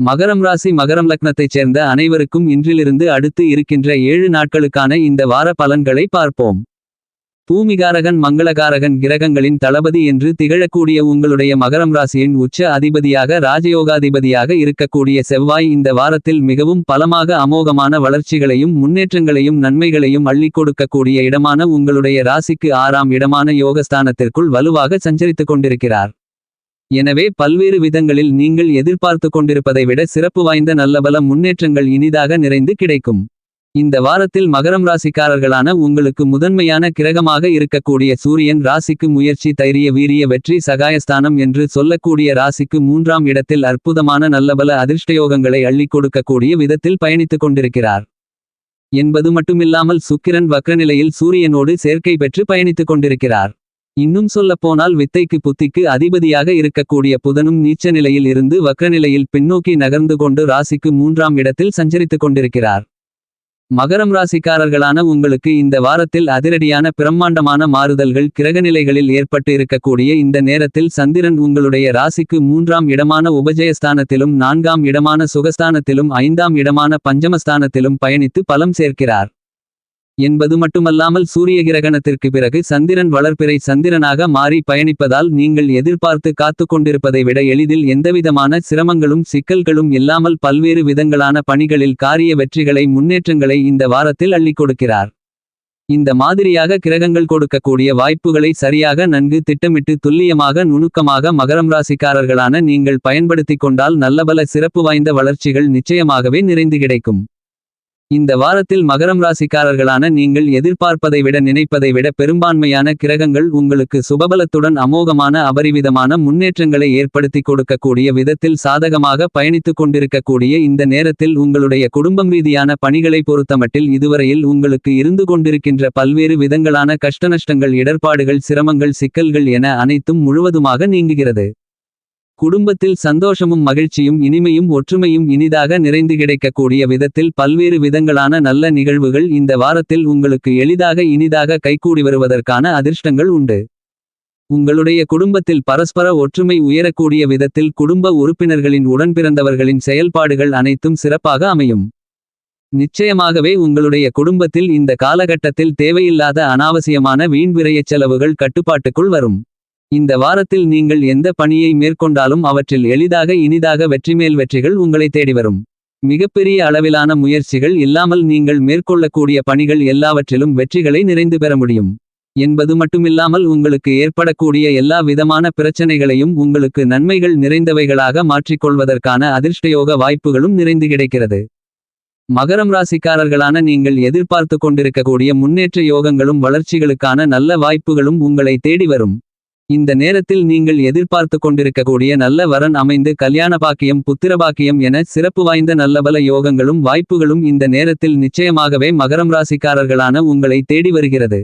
மகரம் ராசி மகரம் லக்னத்தைச் சேர்ந்த அனைவருக்கும் இன்றிலிருந்து அடுத்து இருக்கின்ற ஏழு நாட்களுக்கான இந்த வார பலன்களை பார்ப்போம். பூமிகாரகன் மங்களகாரகன் கிரகங்களின் தளபதி என்று திகழக்கூடிய உங்களுடைய மகரம் ராசியின் உச்ச அதிபதியாக ராஜயோகாதிபதியாக இருக்கக்கூடிய செவ்வாய் இந்த வாரத்தில் மிகவும் பலமாக அமோகமான வளர்ச்சிகளையும் முன்னேற்றங்களையும் நன்மைகளையும் அள்ளிக் கொடுக்கக்கூடிய இடமான உங்களுடைய ராசிக்கு ஆறாம் இடமான யோகஸ்தானத்திற்குள் வலுவாக சஞ்சரித்துக் கொண்டிருக்கிறார். எனவே பல்வேறு விதங்களில் நீங்கள் எதிர்பார்த்து கொண்டிருப்பதை விட சிறப்பு வாய்ந்த நல்லபல முன்னேற்றங்கள் இனிதாக நிறைந்து கிடைக்கும். இந்த வாரத்தில் மகரம் ராசிக்காரர்களான உங்களுக்கு முதன்மையான கிரகமாக இருக்கக்கூடிய சூரியன் ராசிக்கு முயற்சி தைரிய வீரிய வெற்றி சகாயஸ்தானம் என்று சொல்லக்கூடிய ராசிக்கு மூன்றாம் இடத்தில் அற்புதமான நல்லபல அதிர்ஷ்டயோகங்களை அள்ளிக் கொடுக்கக்கூடிய விதத்தில் பயணித்துக் கொண்டிருக்கிறார். என்பது மட்டுமில்லாமல் சுக்கிரன் வக்ரநிலையில் சூரியனோடு சேர்க்கை பெற்று பயணித்துக் கொண்டிருக்கிறார். இன்னும் சொல்லப்போனால் வித்தைக்கு புத்திக்கு அதிபதியாக இருக்கக்கூடிய புதனும் நீச்ச நிலையில் இருந்து வக்ரநிலையில் பின்னோக்கி நகர்ந்து கொண்டு ராசிக்கு மூன்றாம் இடத்தில் சஞ்சரித்துக் கொண்டிருக்கிறார். மகரம் ராசிக்காரர்களான உங்களுக்கு இந்த வாரத்தில் அதிரடியான பிரம்மாண்டமான மாறுதல்கள் கிரகநிலைகளில் ஏற்பட்டு இருக்கக்கூடிய இந்த நேரத்தில் சந்திரன் உங்களுடைய ராசிக்கு மூன்றாம் இடமான உபஜயஸ்தானத்திலும் நான்காம் இடமான சுகஸ்தானத்திலும் ஐந்தாம் இடமான பஞ்சமஸ்தானத்திலும் பயணித்து பலம் சேர்க்கிறார். என்பது மட்டுமல்லாமல் சூரிய கிரகணத்திற்கு பிறகு சந்திரன் வளர்ப்பிறை சந்திரனாக மாறி பயணிப்பதால் நீங்கள் எதிர்பார்த்து காத்து கொண்டிருப்பதை விட எளிதில் எந்தவிதமான சிரமங்களும் சிக்கல்களும் இல்லாமல் பல்வேறு விதங்களான பணிகளில் காரிய வெற்றிகளை முன்னேற்றங்களை இந்த வாரத்தில் அள்ளிக் கொடுக்கிறார். இந்த மாதிரியாக கிரகங்கள் கொடுக்கக்கூடிய வாய்ப்புகளை சரியாக நன்கு திட்டமிட்டு துல்லியமாக நுணுக்கமாக மகரம் ராசிக்காரர்களான நீங்கள் பயன்படுத்திக் கொண்டால் நல்லபல சிறப்பு வாய்ந்த வளர்ச்சிகள் நிச்சயமாகவே நிறைந்து கிடைக்கும். இந்த வாரத்தில் மகரம் ராசிக்காரர்களான நீங்கள் எதிர்பார்ப்பதை விட நினைப்பதை விட பெரும்பான்மையான கிரகங்கள் உங்களுக்கு சுபபலத்துடன் அமோகமான அபரிவிதமான முன்னேற்றங்களை ஏற்படுத்தி கொடுக்கக்கூடிய விதத்தில் சாதகமாக பயணித்துக் கொண்டிருக்கக்கூடிய இந்த நேரத்தில் உங்களுடைய குடும்பம் ரீதியான பணிகளை பொறுத்தமட்டில் இதுவரையில் உங்களுக்கு இருந்து கொண்டிருக்கின்ற பல்வேறு விதங்களான கஷ்டநஷ்டங்கள் இடர்பாடுகள் சிரமங்கள் சிக்கல்கள் என அனைத்தும் முழுவதுமாக நீங்குகிறது. குடும்பத்தில் சந்தோஷமும் மகிழ்ச்சியும் இனிமையும் ஒற்றுமையும் இனிதாக நிறைந்து கிடைக்கக்கூடிய விதத்தில் பல்வேறு விதங்களான நல்ல நிகழ்வுகள் இந்த வாரத்தில் உங்களுக்கு எளிதாக இனிதாக கைகூடி வருவதற்கான அதிர்ஷ்டங்கள் உண்டு. உங்களுடைய குடும்பத்தில் பரஸ்பர ஒற்றுமை உயரக்கூடிய விதத்தில் குடும்ப உறுப்பினர்களின் உடன்பிறந்தவர்களின் செயல்பாடுகள் அனைத்தும் சிறப்பாக அமையும். நிச்சயமாகவே உங்களுடைய குடும்பத்தில் இந்த காலகட்டத்தில் தேவையில்லாத அனாவசியமான வீண் விரையச் செலவுகள் கட்டுப்பாட்டுக்குள் வரும். இந்த வாரத்தில் நீங்கள் எந்த பணியை மேற்கொண்டாலும் அவற்றில் எளிதாக இனிதாக வெற்றிமேல் வெற்றிகள் உங்களை தேடி வரும். மிகப்பெரிய அளவிலான முயற்சிகள் இல்லாமல் நீங்கள் மேற்கொள்ளக்கூடிய பணிகள் எல்லாவற்றிலும் வெற்றிகளை நிறைந்து பெற முடியும். என்பது மட்டுமில்லாமல் உங்களுக்கு ஏற்படக்கூடிய எல்லா விதமான பிரச்சனைகளையும் உங்களுக்கு நன்மைகள் நிறைந்தவைகளாக மாற்றிக்கொள்வதற்கான அதிர்ஷ்டயோக வாய்ப்புகளும் நிறைந்து கிடைக்கிறது. மகரம் ராசிக்காரர்களான நீங்கள் எதிர்பார்த்து கொண்டிருக்கக்கூடிய முன்னேற்ற யோகங்களும் வளர்ச்சிகளுக்கான நல்ல வாய்ப்புகளும் உங்களை தேடி வரும். இந்த நேரத்தில் நீங்கள் எதிர்பார்த்து கொண்டிருக்கக்கூடிய நல்ல வரன் அமைந்து கல்யாண பாக்கியம் புத்திரபாக்கியம் என சிறப்பு வாய்ந்த நல்லபல யோகங்களும் வாய்ப்புகளும் இந்த நேரத்தில் நிச்சயமாகவே மகரம் ராசிக்காரர்களான உங்களை தேடி வருகிறது.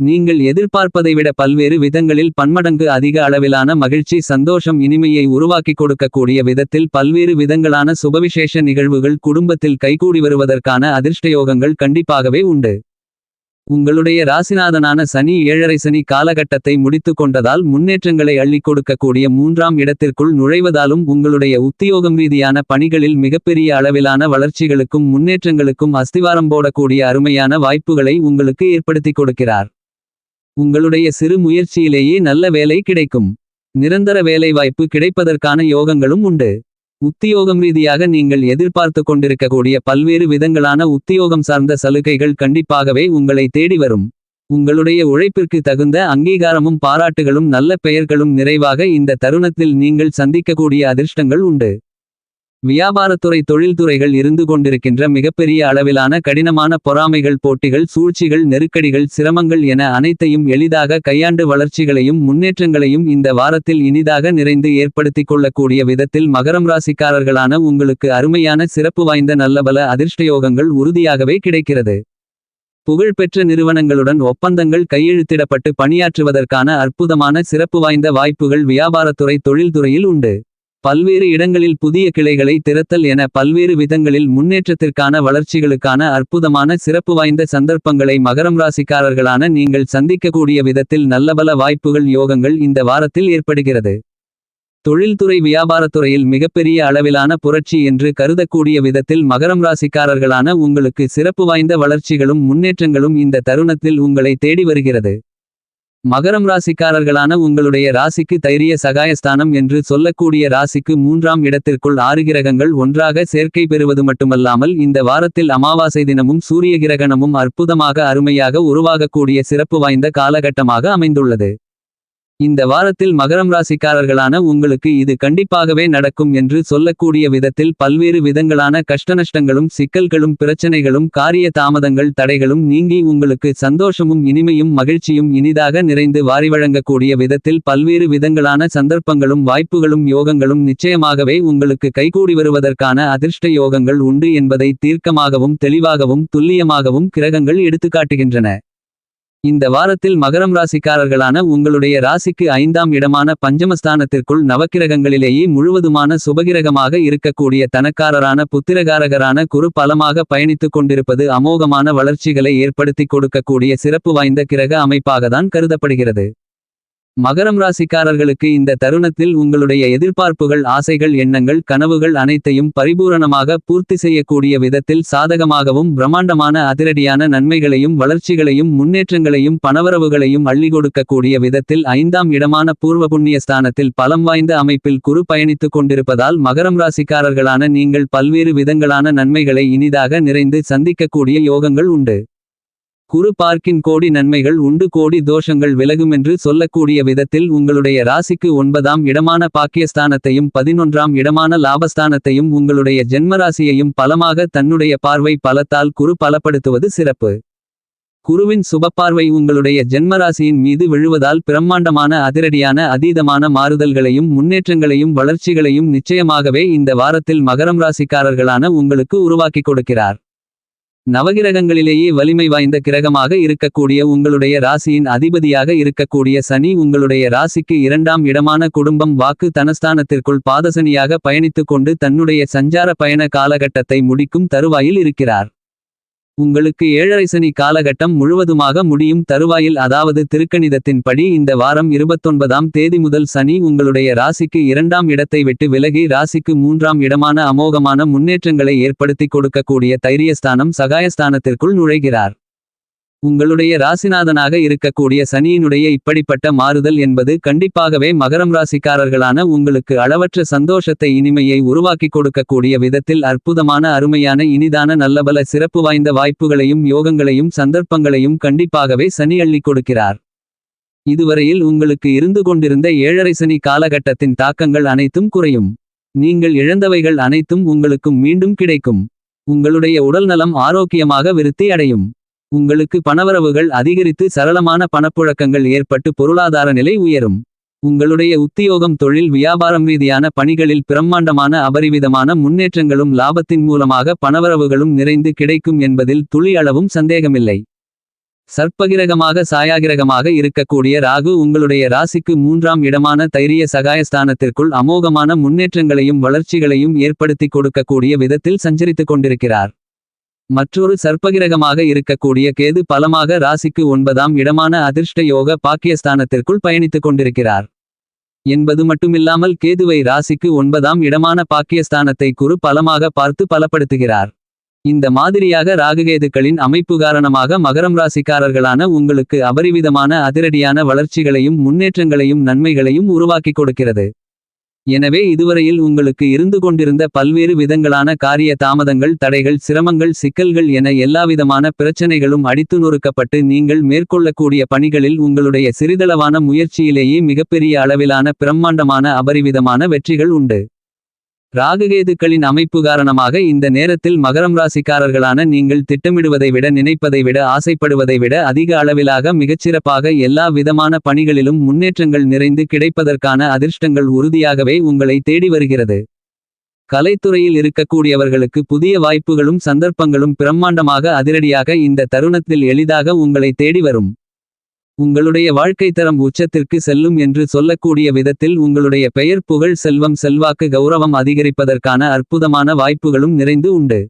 நீங்கள் எதிர்பார்ப்பதை விட பல்வேறு விதங்களில் பன்மடங்கு அதிக அளவிலான மகிழ்ச்சி சந்தோஷம் இனிமையை உருவாக்கிக் கொடுக்கக்கூடிய விதத்தில் பல்வேறு விதங்களான சுபவிசேஷ நிகழ்வுகள் குடும்பத்தில் கைகூடி வருவதற்கான அதிர்ஷ்டயோகங்கள் கண்டிப்பாகவே உண்டு. உங்களுடைய ராசிநாதனான சனி ஏழரை சனி காலகட்டத்தை முடித்து கொண்டதால் முன்னேற்றங்களை அள்ளிக் கொடுக்கக்கூடிய மூன்றாம் இடத்திற்குள் நுழைவதாலும் உங்களுடைய உத்தியோகம் ரீதியான பணிகளில் மிகப்பெரிய அளவிலான வளர்ச்சிகளுக்கும் முன்னேற்றங்களுக்கும் அஸ்திவாரம் போடக்கூடிய அருமையான வாய்ப்புகளை உங்களுக்கு ஏற்படுத்திக் கொடுக்கிறார். உங்களுடைய சிறு முயற்சியிலேயே நல்ல வேலை கிடைக்கும். நிரந்தர வேலைவாய்ப்பு கிடைப்பதற்கான யோகங்களும் உண்டு. உத்தியோகம் ரீதியாக நீங்கள் எதிர்பார்த்து கொண்டிருக்கக்கூடிய பல்வேறு விதங்களான உத்தியோகம் சார்ந்த சலுகைகள் கண்டிப்பாகவே உங்களை தேடி வரும். உங்களுடைய உழைப்பிற்கு தகுந்த அங்கீகாரமும் பாராட்டுகளும் நல்ல பெயர்களும் நிறைவாக இந்த தருணத்தில் நீங்கள் சந்திக்கக்கூடிய அதிர்ஷ்டங்கள் உண்டு. வியாபாரத்துறை தொழில்துறைகள் இருந்து கொண்டிருக்கின்ற மிகப்பெரிய அளவிலான கடினமான பொறாமைகள் போட்டிகள் சூழ்ச்சிகள் நெருக்கடிகள் சிரமங்கள் என அனைத்தையும் எளிதாக கையாண்டு வளர்ச்சிகளையும் முன்னேற்றங்களையும் இந்த வாரத்தில் இனிதாக நிறைந்து ஏற்படுத்திக் கொள்ளக்கூடிய விதத்தில் மகரம் ராசிக்காரர்களான உங்களுக்கு அருமையான சிறப்பு வாய்ந்த நல்லபல அதிர்ஷ்டயோகங்கள் உறுதியாகவே கிடைக்கிறது. புகழ்பெற்ற நிறுவனங்களுடன் ஒப்பந்தங்கள் கையெழுத்திடப்பட்டு பணியாற்றுவதற்கான அற்புதமான சிறப்பு வாய்ந்த வாய்ப்புகள் வியாபாரத்துறை தொழில்துறையில் உண்டு. பல்வேறு இடங்களில் புதிய கிளைகளை திறத்தல் என பல்வேறு விதங்களில் முன்னேற்றத்திற்கான வளர்ச்சிகளுக்கான அற்புதமான சிறப்பு வாய்ந்த சந்தர்ப்பங்களை மகரம் ராசிக்காரர்களான நீங்கள் சந்திக்கக்கூடிய விதத்தில் நல்லபல வாய்ப்புகள் யோகங்கள் இந்த வாரத்தில் ஏற்படுகிறது தொழில்துறை வியாபாரத்துறையில் மிகப்பெரிய அளவிலான புரட்சி என்று கருதக்கூடிய விதத்தில் மகரம் ராசிக்காரர்களான உங்களுக்கு சிறப்பு வாய்ந்த வளர்ச்சிகளும் முன்னேற்றங்களும் இந்த தருணத்தில் உங்களை தேடி வருகிறது. மகரம் ராசிக்காரர்களான உங்களுடைய ராசிக்கு தைரிய சகாயஸ்தானம் என்று சொல்லக்கூடிய ராசிக்கு மூன்றாம் இடத்திற்குள் ஆறு கிரகங்கள் ஒன்றாக சேர்க்கை பெறுவது மட்டுமல்லாமல் இந்த வாரத்தில் அமாவாசை தினமும் சூரிய கிரகணமும் அற்புதமாக அருமையாக உருவாகக்கூடிய சிறப்பு வாய்ந்த காலகட்டமாக அமைந்துள்ளது. இந்த வாரத்தில் மகரம் ராசிக்காரர்களான உங்களுக்கு இது கண்டிப்பாகவே நடக்கும் என்று சொல்லக்கூடிய விதத்தில் பல்வேறு விதங்களான கஷ்டநஷ்டங்களும் சிக்கல்களும் பிரச்சனைகளும் காரிய தாமதங்கள் தடைகளும் நீங்கி உங்களுக்கு சந்தோஷமும் இனிமையும் மகிழ்ச்சியும் இனிதாக நிறைந்து வாரி வழங்கக்கூடிய விதத்தில் பல்வேறு விதங்களான சந்தர்ப்பங்களும் வாய்ப்புகளும் யோகங்களும் நிச்சயமாகவே உங்களுக்கு கைகூடி வருவதற்கான அதிர்ஷ்ட யோகங்கள் உண்டு என்பதை தீர்க்கமாகவும் தெளிவாகவும் துல்லியமாகவும் கிரகங்கள் எடுத்துக்காட்டுகின்றன. இந்த வாரத்தில் மகரம் ராசிக்காரர்களான உங்களுடைய ராசிக்கு ஐந்தாம் இடமான பஞ்சமஸ்தானத்திற்குள் நவக்கிரகங்களிலேயே முழுவதுமான சுபகிரகமாக இருக்கக்கூடிய தனக்காரரான புத்திரகாரகரான குரு பலமாக பயணித்துக் கொண்டிருப்பது அமோகமான வளர்ச்சிகளை ஏற்படுத்திக் கொடுக்கக்கூடிய சிறப்பு வாய்ந்த கிரக அமைப்பாகத்தான் கருதப்படுகிறது. மகரம் ராசிக்காரர்களுக்கு இந்த தருணத்தில் உங்களுடைய எதிர்பார்ப்புகள் ஆசைகள் எண்ணங்கள் கனவுகள் அனைத்தையும் பரிபூரணமாக பூர்த்தி செய்யக்கூடிய விதத்தில் சாதகமாகவும் பிரம்மாண்டமான அதிரடியான நன்மைகளையும் வளர்ச்சிகளையும் முன்னேற்றங்களையும் பணவரவுகளையும் அள்ளி கொடுக்கக்கூடிய விதத்தில் ஐந்தாம் இடமான பூர்வ புண்ணிய ஸ்தானத்தில் பலம் வாய்ந்த அமைப்பில் குறு பயணித்துக் கொண்டிருப்பதால் மகரம் ராசிக்காரர்களான நீங்கள் பல்வேறு விதங்களான நன்மைகளை இனிதாக நிறைந்து சந்திக்கக்கூடிய யோகங்கள் உண்டு. குரு பார்க்கின் கோடி நன்மைகள் உண்டு கோடி தோஷங்கள் விலகுமென்று சொல்லக்கூடிய விதத்தில் உங்களுடைய ராசிக்கு ஒன்பதாம் இடமான பாக்கியஸ்தானத்தையும் பதினொன்றாம் இடமான லாபஸ்தானத்தையும் உங்களுடைய ஜென்மராசியையும் பலமாக தன்னுடைய பார்வை பலத்தால் குரு பலப்படுத்துவது சிறப்பு. குருவின் சுபப்பார்வை உங்களுடைய ஜென்மராசியின் மீது விழுவதால் பிரம்மாண்டமான அதிரடியான அதீதமான மாறுதல்களையும் முன்னேற்றங்களையும் வளர்ச்சிகளையும் நிச்சயமாகவே இந்த வாரத்தில் மகரம் ராசிக்காரர்களான உங்களுக்கு உருவாக்கிக் கொடுக்கிறார். நவகிரகங்களிலேயே வலிமை வாய்ந்த கிரகமாக இருக்கக்கூடிய உங்களுடைய ராசியின் அதிபதியாக இருக்கக்கூடிய சனி உங்களுடைய ராசிக்கு இரண்டாம் இடமான குடும்பம் வாக்கு தனஸ்தானத்திற்குள் பாதசனியாக பயணித்துக் கொண்டு தன்னுடைய சஞ்சார பயண காலகட்டத்தை முடிக்கும் தருவாயில் இருக்கிறார். உங்களுக்கு ஏழரை சனி காலகட்டம் முழுவதுமாக முடியும் தருவாயில் அதாவது திருக்கணிதத்தின் படி இந்த வாரம் இருபத்தொன்பதாம் தேதி முதல் சனி உங்களுடைய ராசிக்கு இரண்டாம் இடத்தை விட்டு விலகி ராசிக்கு மூன்றாம் இடமான அமோகமான முன்னேற்றங்களை ஏற்படுத்திக் கொடுக்கக்கூடிய தைரியஸ்தானம் சகாயஸ்தானத்திற்குள் நுழைகிறார். உங்களுடைய ராசிநாதனாக இருக்கக்கூடிய சனியினுடைய இப்படிப்பட்ட மாறுதல் என்பது கண்டிப்பாகவே மகரம் ராசிக்காரர்களான உங்களுக்கு அளவற்ற சந்தோஷத்தை இனிமையை உருவாக்கிக் கொடுக்கக்கூடிய விதத்தில் அற்புதமான அருமையான இனிதான நல்லபல சிறப்பு வாய்ந்த வாய்ப்புகளையும் யோகங்களையும் சந்தர்ப்பங்களையும் கண்டிப்பாகவே சனி அள்ளி கொடுக்கிறார். இதுவரையில் உங்களுக்கு இருந்து கொண்டிருந்த ஏழரை சனி காலகட்டத்தின் தாக்கங்கள் அனைத்தும் குறையும். நீங்கள் இழந்தவைகள் அனைத்தும் உங்களுக்கும் மீண்டும் கிடைக்கும். உங்களுடைய உடல்நலம் ஆரோக்கியமாக விருத்தி அடையும். உங்களுக்கு பணவரவுகள் அதிகரித்து சரளமான பணப்புழக்கங்கள் ஏற்பட்டு பொருளாதார நிலை உயரும். உங்களுடைய உத்தியோகம் தொழில் வியாபாரம் ரீதியான பணிகளில் பிரம்மாண்டமான அபரிவிதமான முன்னேற்றங்களும் லாபத்தின் மூலமாக பணவரவுகளும் நிறைந்து கிடைக்கும் என்பதில் துளி அளவும் சந்தேகமில்லை. சர்ப்பகிரகமாக சாயாகிரகமாக இருக்கக்கூடிய ராகு உங்களுடைய ராசிக்கு மூன்றாம் இடமான தைரிய சகாயஸ்தானத்திற்குள் அமோகமான முன்னேற்றங்களையும் வளர்ச்சிகளையும் ஏற்படுத்திக் கொடுக்கக்கூடிய விதத்தில் சஞ்சரித்துக் கொண்டிருக்கிறார். மற்றொரு சர்ப்பகிரகமாக இருக்கக்கூடிய கேது பலமாக ராசிக்கு ஒன்பதாம் இடமான அதிர்ஷ்ட யோக பாக்கியஸ்தானத்திற்குள் பயணித்துக் கொண்டிருக்கிறார். என்பது மட்டுமில்லாமல் கேதுவை ராசிக்கு ஒன்பதாம் இடமான பாக்கியஸ்தானத்தை குரு பலமாக பார்த்து பலப்படுத்துகிறார். இந்த மாதிரியாக ராகுகேதுக்களின் அமைப்பு காரணமாக மகரம் ராசிக்காரர்களான உங்களுக்கு அபரிவிதமான அதிரடியான வளர்ச்சிகளையும் முன்னேற்றங்களையும் நன்மைகளையும் உருவாக்கிக் கொடுக்கிறது. எனவே இதுவரையில் உங்களுக்கு இருந்து கொண்டிருந்த பல்வேறு விதங்களான காரிய தாமதங்கள் தடைகள் சிரமங்கள் சிக்கல்கள் என எல்லாவிதமான பிரச்சனைகளும் அடித்து நொறுக்கப்பட்டு நீங்கள் மேற்கொள்ளக்கூடிய பணிகளில் உங்களுடைய சிறிதளவான முயற்சியிலேயே மிகப்பெரிய அளவிலான பிரம்மாண்டமான அபரிவிதமான வெற்றிகள் உண்டு. ராகுகேதுக்களின் அமைப்பு காரணமாக இந்த நேரத்தில் மகரம் ராசிக்காரர்களான நீங்கள் திட்டமிடுவதை விட நினைப்பதை விட ஆசைப்படுவதை விட அதிக அளவிலாக மிகச்சிறப்பாக எல்லா விதமான பணிகளிலும் முன்னேற்றங்கள் நிறைந்து கிடைப்பதற்கான அதிர்ஷ்டங்கள் உறுதியாகவே உங்களை தேடி வருகிறது. கலைத்துறையில் இருக்கக்கூடியவர்களுக்கு புதிய வாய்ப்புகளும் சந்தர்ப்பங்களும் பிரம்மாண்டமாக அதிரடியாக இந்த தருணத்தில் எளிதாக உங்களை தேடி வரும். உங்களுடைய வாழ்க்கை தரம் உச்சத்திற்கு செல்லும் என்று சொல்லக்கூடிய விதத்தில் உங்களுடைய பெயர் புகழ் செல்வம் செல்வாக்கு கௌரவம் அதிகரிப்பதற்கான அற்புதமான வாய்ப்புகளும் நிறைந்து உண்டு.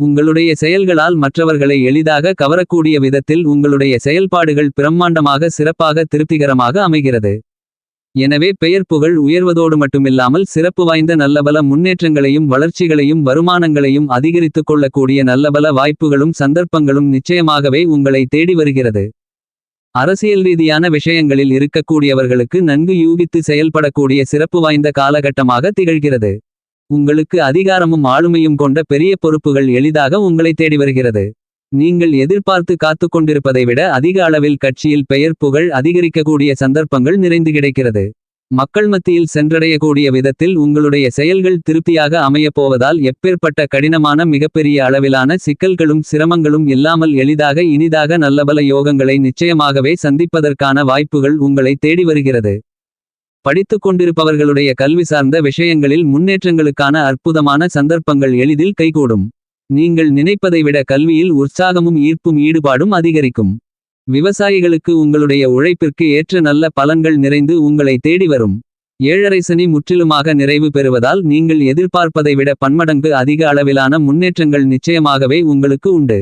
உங்களுடைய செயல்களால் மற்றவர்களை எளிதாக கவரக்கூடிய விதத்தில் உங்களுடைய செயல்பாடுகள் பிரம்மாண்டமாக சிறப்பாக திருப்திகரமாக அமைகிறது. எனவே பெயர் புகழ் உயர்வதோடு மட்டுமில்லாமல் சிறப்பு வாய்ந்த நல்லபல முன்னேற்றங்களையும் வளர்ச்சிகளையும் வருமானங்களையும் அதிகரித்துக் கொள்ளக்கூடிய நல்லபல வாய்ப்புகளும் சந்தர்ப்பங்களும் நிச்சயமாகவே உங்களை தேடி வருகிறது அரசியல் ரீதியான விஷயங்களில் இருக்கக்கூடியவர்களுக்கு நன்கு யூகித்து செயல்படக்கூடிய சிறப்பு வாய்ந்த காலகட்டமாக திகழ்கிறது. உங்களுக்கு அதிகாரமும் ஆளுமையும் கொண்ட பெரிய பொறுப்புகள் எளிதாக உங்களை தேடி வருகிறது. நீங்கள் எதிர்பார்த்து காத்து கொண்டிருப்பதை விட அதிக அளவில் கட்சியில் பெயர் புகழ் அதிகரிக்கக்கூடிய சந்தர்ப்பங்கள் நிறைந்து கிடைக்கிறது. மக்கள் மத்தியில் சென்றடையக்கூடிய விதத்தில் உங்களுடைய செயல்கள் திருப்தியாக அமையப்போவதால் எப்பேற்பட்ட கடினமான மிகப்பெரிய அளவிலான சிக்கல்களும் சிரமங்களும் இல்லாமல் எளிதாக இனிதாக நல்லபல யோகங்களை நிச்சயமாகவே சந்திப்பதற்கான வாய்ப்புகள் உங்களை தேடி வருகிறது. படித்துக் கொண்டிருப்பவர்களுடைய கல்வி சார்ந்த விஷயங்களில் முன்னேற்றங்களுக்கான அற்புதமான சந்தர்ப்பங்கள் எளிதில் கைகூடும். நீங்கள் நினைப்பதை விட கல்வியில் உற்சாகமும் ஈர்ப்பும் ஈடுபாடும் அதிகரிக்கும். விவசாயிகளுக்கு உங்களுடைய உழைப்பிற்கு ஏற்ற நல்ல பலன்கள் நிறைந்து உங்களை தேடி வரும். ஏழரை சனி முற்றிலுமாக நிறைவு பெறுவதால் நீங்கள் எதிர்பார்ப்பதை விட பன்மடங்கு அதிக அளவிலான முன்னேற்றங்கள் நிச்சயமாகவே உங்களுக்கு உண்டு.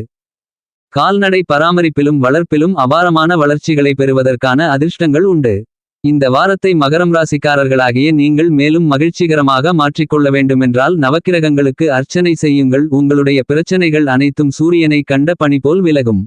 கால்நடை பராமரிப்பிலும் வளர்ப்பிலும் அபாரமான வளர்ச்சிகளை பெறுவதற்கான அதிர்ஷ்டங்கள் உண்டு. இந்த வாரத்தை மகரம் ராசிக்காரர்களாகிய நீங்கள் மேலும் மகிழ்ச்சிகரமாக மாற்றிக்கொள்ள வேண்டுமென்றால் நவக்கிரகங்களுக்கு அர்ச்சனை செய்யுங்கள். உங்களுடைய பிரச்சனைகள் அனைத்தும் சூரியனை கண்ட பணி போல் விலகும்.